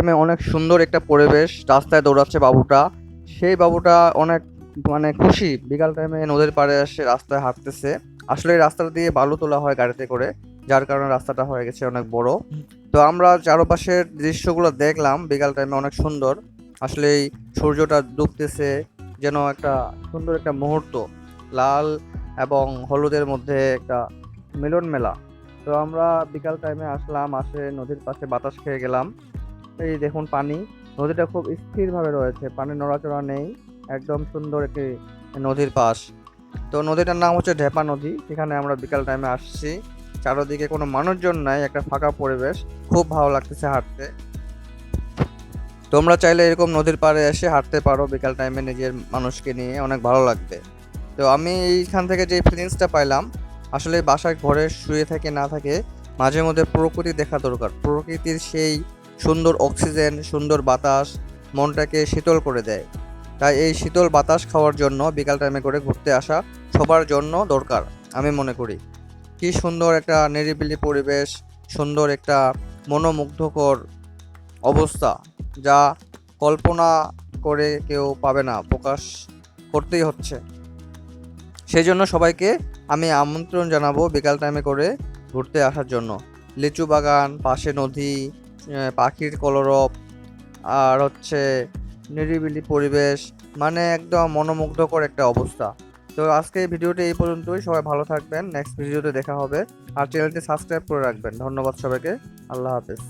গ্রামে অনেক সুন্দর একটা পরিবেশ, রাস্তায় দৌড়াচ্ছে বাবুটা। সেই বাবুটা অনেক মানে খুশি, বিকাল টাইমে নদীর পাড়ে এসে রাস্তায় হাঁটতেছে। আসলে এই রাস্তাটা দিয়ে বালু তোলা হয় গাড়িতে করে, যার কারণে রাস্তাটা হয়ে গেছে অনেক বড়। তো আমরা চারপাশের দৃশ্যগুলো দেখলাম, বিকাল টাইমে অনেক সুন্দর। আসলে এই সূর্যটা ডুবতেছে, যেন একটা সুন্দর একটা মুহূর্ত। লাল এবং হলুদের মধ্যে একটা মিলন মেলা তো আমরা বিকাল টাইমে আসলাম, আসে নদীর পাশে বাতাস খেয়ে গেলাম। এই দেখুন পানি। নদীটা খুব স্থিরভাবে রয়েছে পানি নড়াচড়া নেই, একদম সুন্দর একটি নদীর পাশ। তো নদীটার নাম হচ্ছে ঢেপা নদী, সেখানে আমরা বিকাল টাইমে আসছি। চারোদিকে কোনো মানুষজন নাই, একটা ফাঁকা পরিবেশ, খুব ভালো লাগতেছে হাঁটতে। তোমরা চাইলে এরকম নদীর পাড়ে এসে হাঁটতে পারো বিকাল টাইমে নিজের মানুষকে নিয়ে, অনেক ভালো লাগবে। তো আমি এইখান থেকে যে ফিলিংসটা পাইলাম, আসলে বাসায় ঘরে শুয়ে থাকে না থাকে মাঝে মধ্যে প্রকৃতি দেখা দরকার। প্রকৃতির সেই সুন্দর অক্সিজেন, সুন্দর বাতাস, মনটাকে শীতল করে দেয়। তাই এই শীতল বাতাস খাওয়ার জন্য বিকাল টাইমে করে ঘুরতে আসা সবার জন্য দরকার, আমি মনে করি। কি সুন্দর একটা নিরিবিলি পরিবেশ, সুন্দর একটা মনোমুগ্ধকর অবস্থা যা কল্পনা করে কেউ পাবে না, প্রকাশ করতেই হচ্ছে। সেই জন্য সবাইকে আমি আমন্ত্রণ জানাব বিকাল টাইমে করে ঘুরতে আসার জন্য। লিচু বাগান, পাশে নদী পাখির কলরব, আর হচ্ছে নিরিবিলি পরিবেশ মানে একদম মনোমুগ্ধকর একটা অবস্থা। তো আজকে ভিডিওটি এই পর্যন্তই, সবাই ভালো থাকবেন নেক্সট ভিডিওতে দেখা হবে, আর চ্যানেলটি সাবস্ক্রাইব করে রাখবেন। ধন্যবাদ সবাইকে, আল্লাহ হাফেজ।